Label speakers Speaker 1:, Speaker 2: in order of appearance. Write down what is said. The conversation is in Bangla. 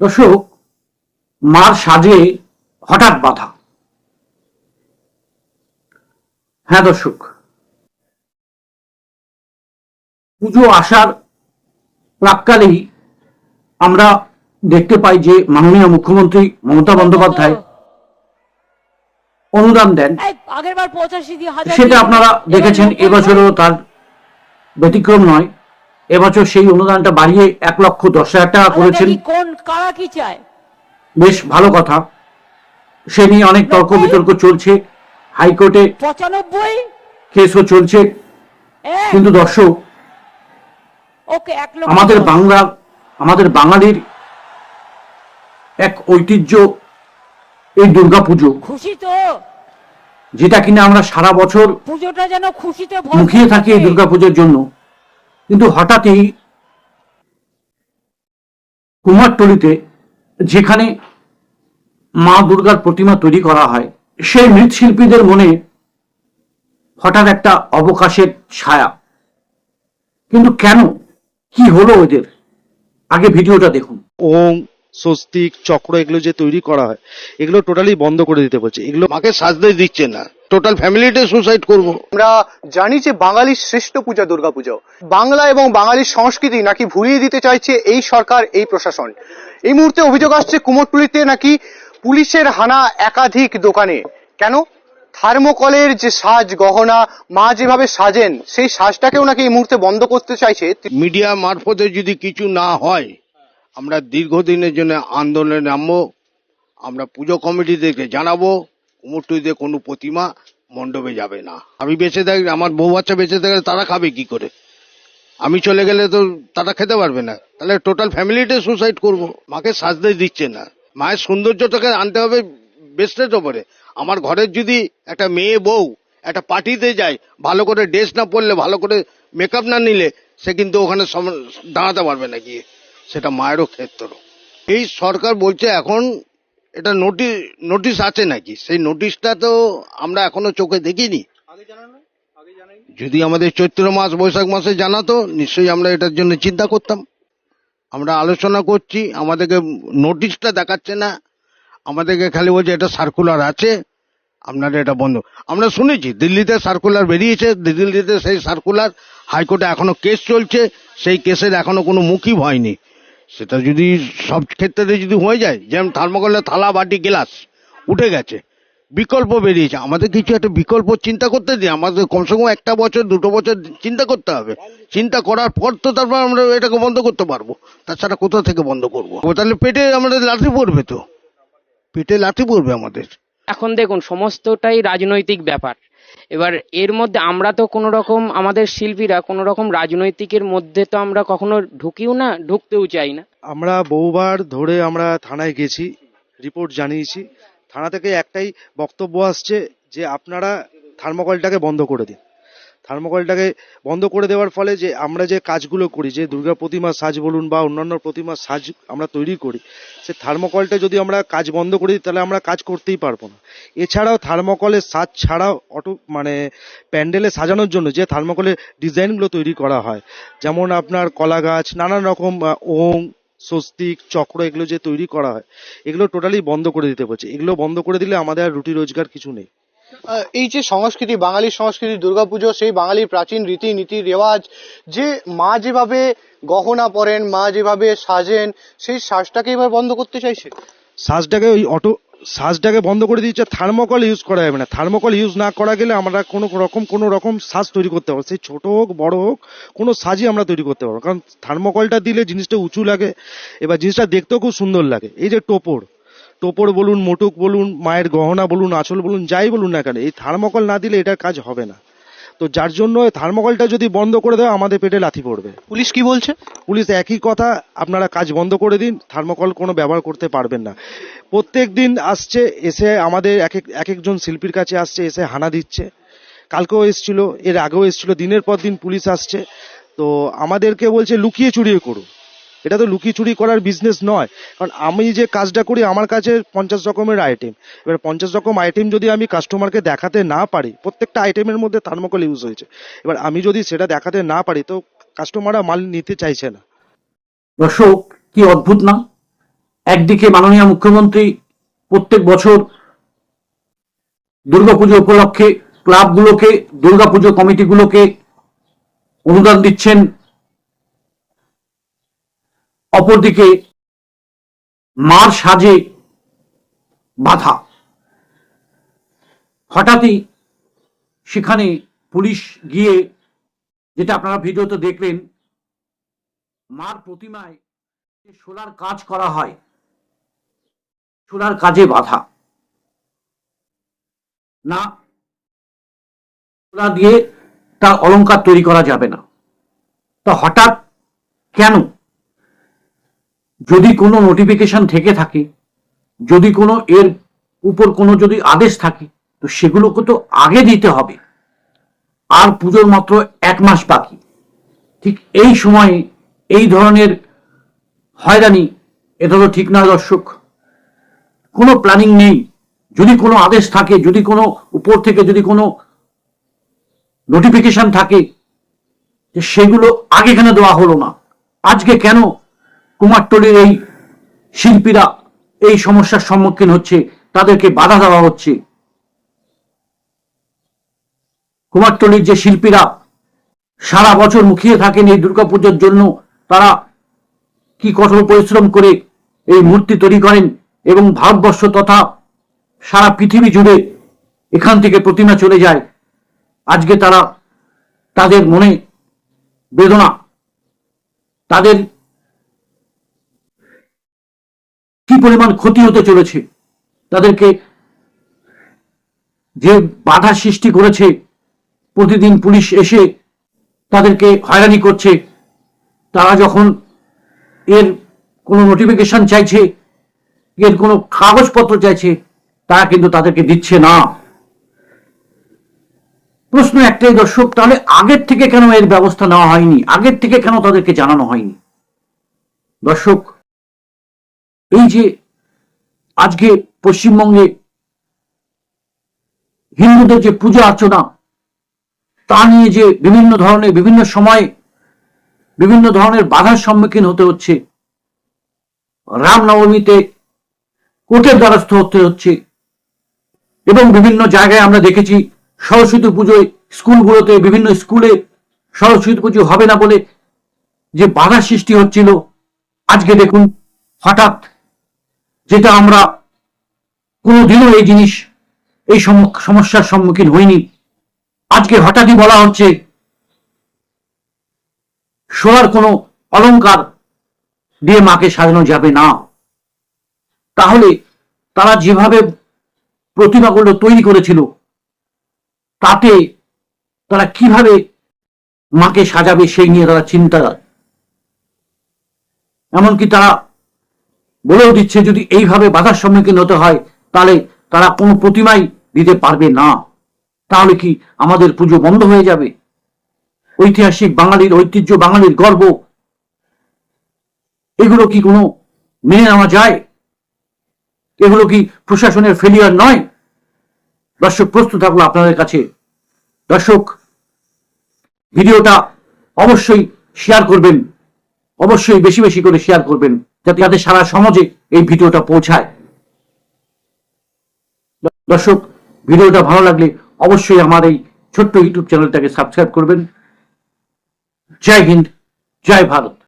Speaker 1: দর্শক মার সাজে হঠাৎ বাধা। হ্যাঁ দর্শক পুজো আসার প্রাককালেই আমরা দেখতে পাই যে মাননীয় মুখ্যমন্ত্রী মমতা বন্দ্যোপাধ্যায় অনুদান দেন। সেটা আপনারা দেখেছেন এবছরও তার ব্যতিক্রম নয়। এবছর সেই অনুদানটা বাড়িয়ে এক লক্ষ দশ হাজার টাকা করেছেন।
Speaker 2: কোন কারা কি চায়?
Speaker 1: বেশ ভালো কথা। সে নিয়ে অনেক তর্ক বিতর্ক চলছে। হাইকোর্টে
Speaker 2: পঁচানব্বই?
Speaker 1: কেসও চলছে। কিন্তু দর্শক
Speaker 2: ওকে
Speaker 1: আমাদের বাংলা আমাদের বাঙালির এক ঐতিহ্য এই দুর্গাপুজো।
Speaker 2: খুশি তো।
Speaker 1: যেটা কিনা আমরা সারা বছর
Speaker 2: পুজোটা যেন খুশিতে
Speaker 1: মুখিয়ে থাকি এই
Speaker 2: থাকে।
Speaker 1: দুর্গাপুজোর জন্য। কিন্তু হঠাৎই কুমারটলিতে যেখানে মা দুর্গার প্রতিমা তৈরি করা হয়, সেই মৃৎশিল্পীদের মনে হঠাৎ একটা অবকাশের ছায়া। কিন্তু কেন? কি হলো ওদের? আগে ভিডিওটা দেখুন।
Speaker 3: ওম, স্বস্তিক, চক্র, এগুলো যে তৈরি করা হয়, এগুলো টোটালি বন্ধ করে দিতে বলছে। এগুলো
Speaker 4: মাকে সাজতে দিচ্ছে না। টোটাল ফ্যামিলিতে সুসাইড করব।
Speaker 5: আমরা জানি যে বাঙালির শ্রেষ্ঠ পূজা দুর্গাপুজো বাংলা এবং বাঙালির সংস্কৃতি নাকি ভুলিয়ে দিতে চাইছে এই সরকার এই প্রশাসন। এই মুহূর্তে অভিযোগ আসছে কুমোরটুলিতে নাকি পুলিশের হানা একাধিক দোকানে। কেন? থার্মোকলের যে সাজ গহনা মা যেভাবে সাজেন সেই সাজটাকেও নাকি এই মুহূর্তে বন্ধ করতে চাইছে।
Speaker 4: মিডিয়া মারফতে যদি কিছু না হয় আমরা দীর্ঘদিনের জন্য আন্দোলনে নামবো আমরা পুজো কমিটিদেরকে জানাব কুমোরটুলিতে কোনো প্রতিমা মণ্ডপে যাবে না। আমি বেঁচে থাকি, আমার বউ বাচ্চা বেঁচে থাকলে তারা খাবে কি করে? আমি চলে গেলে তো তারা খেতে পারবে না। তাহলে টোটাল ফ্যামিলিটাই সুসাইড করব। মাকে সাজতে দিচ্ছে না। মায়ের সৌন্দর্যটাকে আনতে হবে বেস্টের ওপরে আমার ঘরের যদি একটা মেয়ে বউ একটা পার্টিতে যায়, ভালো করে ড্রেস না পরলে, ভালো করে মেকআপ না নিলে, সে কিন্তু ওখানে দাঁড়াতে পারবে না গিয়ে। সেটা মায়েরও ক্ষেত্র। এই সরকার বলছে এখন এটা নোটিশ নোটিশ আছে নাকি? সেই নোটিশটা তো আমরা এখনও চোখে দেখিনি। যদি আমাদের চৈত্র মাস বৈশাখ মাসে জানাতো নিশ্চয়ই আমরা এটার জন্য চিন্তা করতাম। আমরা আলোচনা করছি আমাদেরকে নোটিশটা দেখাচ্ছে না। আমাদেরকে খালি বলছে এটা সার্কুলার আছে আপনারা এটা বন্ধ আমরা শুনেছি দিল্লিতে সার্কুলার বেরিয়েছে দিল্লিতে সেই সার্কুলার হাইকোর্টে এখনও কেস চলছে সেই কেসের এখনও কোনো মুখই হয়নি। সেটা যদি সব ক্ষেত্রে যদি হয়ে যায়, যেমন থার্মোকলের থালা, বাটি, গ্লাস, উঠে গেছে, বিকল্প বেরিয়েছে। আমাদের কিছু একটা বিকল্প চিন্তা করতে দিই আমাদের কমসে কম একটা বছর, দুটো বছর চিন্তা করতে হবে। চিন্তা করার পর তো তারপর আমরা এটাকে বন্ধ করতে পারব। তাছাড়া কোথা থেকে বন্ধ করব? তাহলে পেটে আমাদের লাঠি পড়বে তো। পেটে লাঠি পড়বে আমাদের।
Speaker 6: এখন দেখুন, সমস্তটাই রাজনৈতিক ব্যাপার। এবার এর মধ্যে আমরা তো কোনো রকম আমাদের শিল্পীরা কোনো রকম রাজনৈতিকের মধ্যে তো আমরা কখনো ঢুকিও না, ঢুকতেও চাই না।
Speaker 3: আমরা বহুবার ধরে আমরা থানায় গেছি, রিপোর্ট জানিয়েছি। থানা থেকে একটাই বক্তব্য আসছে যে আপনারা থার্মোকলটাকে বন্ধ করে দিন। থার্মোকলটাকে বন্ধ করে দেওয়ার ফলে যে আমরা যে কাজগুলো করি, যে দুর্গা প্রতিমা সাজ বলুন বা অন্যান্য প্রতিমার সাজ আমরা তৈরি করি, সে থার্মোকলটা যদি আমরা কাজ বন্ধ করে দিই, তাহলে আমরা কাজ করতেই পারব না। এছাড়াও থার্মোকলের সাজ ছাড়াও অটো মানে প্যান্ডেলে সাজানোর জন্য যে থার্মোকলের ডিজাইনগুলো তৈরি করা হয়, যেমন আপনার কলা গাছ, নানান রকম ওম, স্বস্তিক, চক্র এগুলো যে তৈরি করা হয়, এগুলো টোটালি বন্ধ করে দিতে বলছে এগুলো বন্ধ করে দিলে আমাদের আর রুটি রোজগার কিছু নেই।
Speaker 5: এই যে সংস্কৃতি, বাঙালির সংস্কৃতি, দুর্গাপুজো, সেই বাঙালির প্রাচীন রীতি নীতি রেওয়াজ, যে মা যেভাবে গহনা পরেন, মা যেভাবে সাজেন, সেই সাজটাকে এবার বন্ধ করতে চাইছে?
Speaker 3: সাজটাকে ওই অটো, সাজটাকে বন্ধ করে দিচ্ছে থার্মোকল ইউজ করা যাবে না। থার্মোকল ইউজ না করা গেলে আমরা কোনো রকম কোনো রকম সাজ তৈরি করতে পারব সেই ছোটো হোক, বড় হোক, কোনো সাজই আমরা তৈরি করতে পারব কারণ থার্মোকলটা দিলে জিনিসটা উঁচু লাগে, এবার জিনিসটা দেখতেও খুব সুন্দর লাগে। এই যে টোপর টোপর বলুন মোটুক বলুন মায়ের গহনা বলুন আঁচল বলুন যাই বলুন না কেন এই থার্মোকল না দিলে এটার কাজ হবে না। তো যার জন্য থার্মোকলটা যদি বন্ধ করে দেওয়া আমাদের পেটে লাথি পড়বে।
Speaker 5: পুলিশ কি বলছে?
Speaker 3: পুলিশ একই কথা আপনারা কাজ বন্ধ করে দিন থার্মোকল কোনো ব্যবহার করতে পারবেন না। প্রত্যেক দিন আসছে এসে আমাদের এক এক এক একজন শিল্পীর কাছে আসছে এসে হানা দিচ্ছে। কালকেও এসছিল এর আগেও এসছিল দিনের পর দিন পুলিশ আসছে। তো আমাদেরকে বলছে লুকিয়ে চুরিয়ে করুন। এটা তো লুকিয়ে চুরি করার বিজনেস নয়। কারণ আমি যে কাজটা করি, আমার কাছে পঞ্চাশ রকমের আইটেম এবার পঞ্চাশ রকম আইটেম যদি আমি কাস্টমারকে দেখাতে না পারি, প্রত্যেকটা আইটেমের মধ্যে থার্মোকল ইউজ হয়েছে। এবার আমি যদি সেটা দেখাতে না পারি, তো কাস্টমাররা মাল নিতে চাইছে না।
Speaker 1: দর্শক, কি অদ্ভুত না? একদিকে মাননীয় মুখ্যমন্ত্রী প্রত্যেক বছর দুর্গাপুজো উপলক্ষে ক্লাবগুলোকে, দুর্গাপুজো কমিটিগুলোকে অনুদান দিচ্ছেন অপরদিকে মার সাজে বাধা। হঠাৎই সেখানে পুলিশ গিয়ে, যেটা আপনারা ভিডিওতে দেখলেন, মার প্রতিমায় সোলার কাজ করা হয়, সোলার কাজে বাধা। না, সোলা দিয়ে তার অলংকার তৈরি করা যাবে না। তা হঠাৎ কেন যদি কোনো নোটিফিকেশন থেকে থাকে, যদি কোনো এর উপর কোনো যদি আদেশ থাকে, তো সেগুলোকে তো আগে দিতে হবে। আর পুজোর মাত্র এক মাস বাকি। ঠিক এই সময়ে এই ধরনের হয়রানি, এটা তো ঠিক নয় দর্শক। কোনো প্ল্যানিং নেই। যদি কোনো আদেশ থাকে, যদি কোনো উপর থেকে যদি কোনো নোটিফিকেশন থাকে যে সেগুলো আগে কেন দেওয়া হলো না। আজকে কেন কুমারটলির এই শিল্পীরা এই সমস্যার সম্মুখীন হচ্ছে, তাদেরকে বাধা দেওয়া হচ্ছে। কুমারটলির যে শিল্পীরা সারা বছর মুখিয়ে থাকেন এই দুর্গাপুজোর জন্য, তারা কি কঠোর পরিশ্রম করে এই মূর্তি তৈরি করেন এবং ভারতবর্ষ তথা সারা পৃথিবী জুড়ে এখান থেকে প্রতিমা চলে যায়, আজকে তারা তাদের মনে বেদনা, তাদের কি পরিমাণ ক্ষতি হতে চলেছে? তাদেরকে যে বাধা সৃষ্টি করেছে, প্রতিদিন পুলিশ এসে তাদেরকে হয়রানি করছে। তারা যখন এর কোনো নোটিফিকেশন চাইছে, এর কোনো কাগজপত্র চাইছে, তারা কিন্তু তাদেরকে দিচ্ছে না। প্রশ্ন একটাই দর্শক, তাহলে আগের থেকে কেন এর ব্যবস্থা নেওয়া হয়নি? আগের থেকে কেন তাদেরকে জানানো হয়নি? দর্শক এই যে আজকে পশ্চিমবঙ্গে হিন্দুদের যে পূজা অর্চনা, তা নিয়ে যে বিভিন্ন ধরনের, বিভিন্ন সময়ে বিভিন্ন ধরনের বাধার সম্মুখীন হতে হচ্ছে রামনবমীতে কোর্টের দ্বারস্থ হতে হচ্ছে এবং বিভিন্ন জায়গায় আমরা দেখেছি সরস্বতী পুজোয় স্কুলগুলোতে, বিভিন্ন স্কুলে সরস্বতী পুজো হবে না বলে যে বাধা সৃষ্টি হচ্ছিল। আজকে দেখুন হঠাৎ যেটা আমরা কোনোদিনও এই জিনিস, এই সম- সমস্যার সম্মুখীন হইনি। আজকে হঠাৎই বলা হচ্ছে, সোনার কোনো অলংকার দিয়ে মাকে সাজানো যাবে না। তাহলে তারা যেভাবে প্রতিমাগুলো তৈরি করেছিল, তাতে তারা কীভাবে মাকে সাজাবে সেই নিয়ে তারা চিন্তা। এমনকি তারা বলেও দিচ্ছে যদি এইভাবে বাধার সম্মুখীন হতে হয়, তাহলে তারা কোনো প্রতিমাই দিতে পারবে না। তাহলে কি আমাদের পুজো বন্ধ হয়ে যাবে? ঐতিহাসিক বাঙালির ঐতিহ্য, বাঙালির গর্ব, এগুলো কি কোনো মেনে নেওয়া যায়? এগুলো কি প্রশাসনের ফেলিয়ার নয়? দর্শক, প্রস্তুত থাকল আপনাদের কাছে। দর্শক, ভিডিওটা অবশ্যই শেয়ার করবেন। অবশ্যই বেশি বেশি করে শেয়ার করবেন। যাতে তাদের সারা সমাজে এই ভিডিওটা পৌঁছায়। দর্শক, ভিডিওটা ভালো লাগলে অবশ্যই আমার এই ছোট্ট ইউটিউব চ্যানেলটাকে সাবস্ক্রাইব করবেন। জয় হিন্দ, জয় ভারত।